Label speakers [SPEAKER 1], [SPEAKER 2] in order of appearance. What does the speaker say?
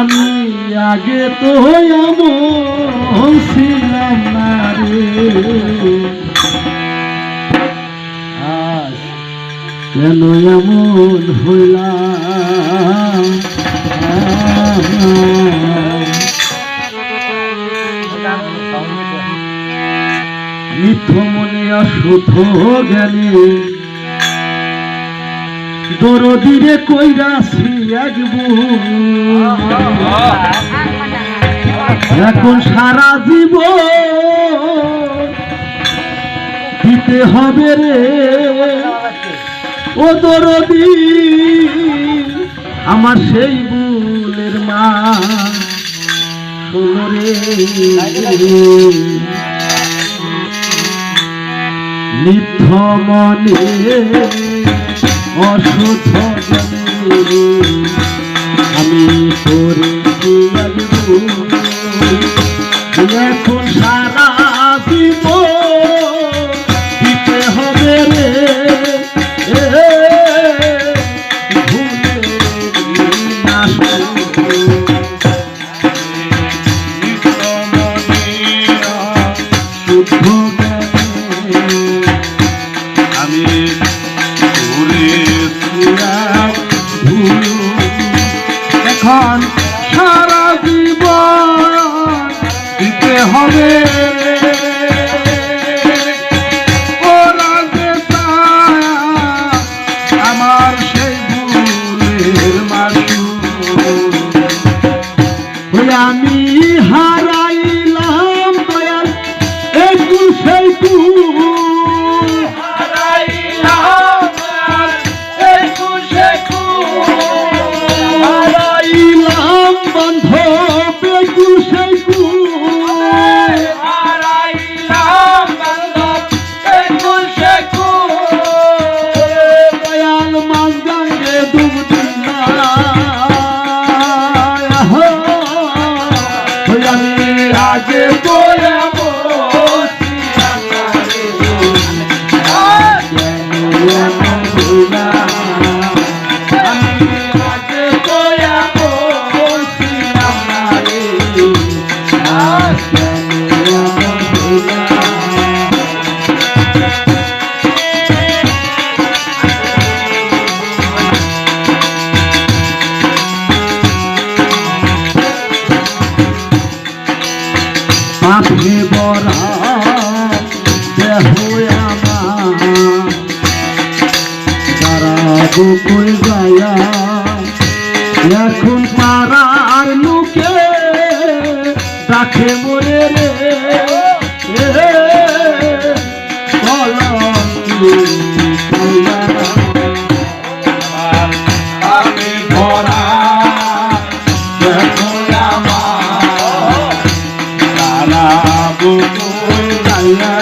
[SPEAKER 1] আমি আগে তো কেন এমন হইলাম? মনে অশুদ্ধ জ্ঞানী দরদিরে কইরাছি একবু এখন সারা জীবন দিতে হবে রে। ও দরদি, আমার সেই বুলের মা। নিথ মনে অশুদ্ধ আমি পরে que Nana Bukun Nana.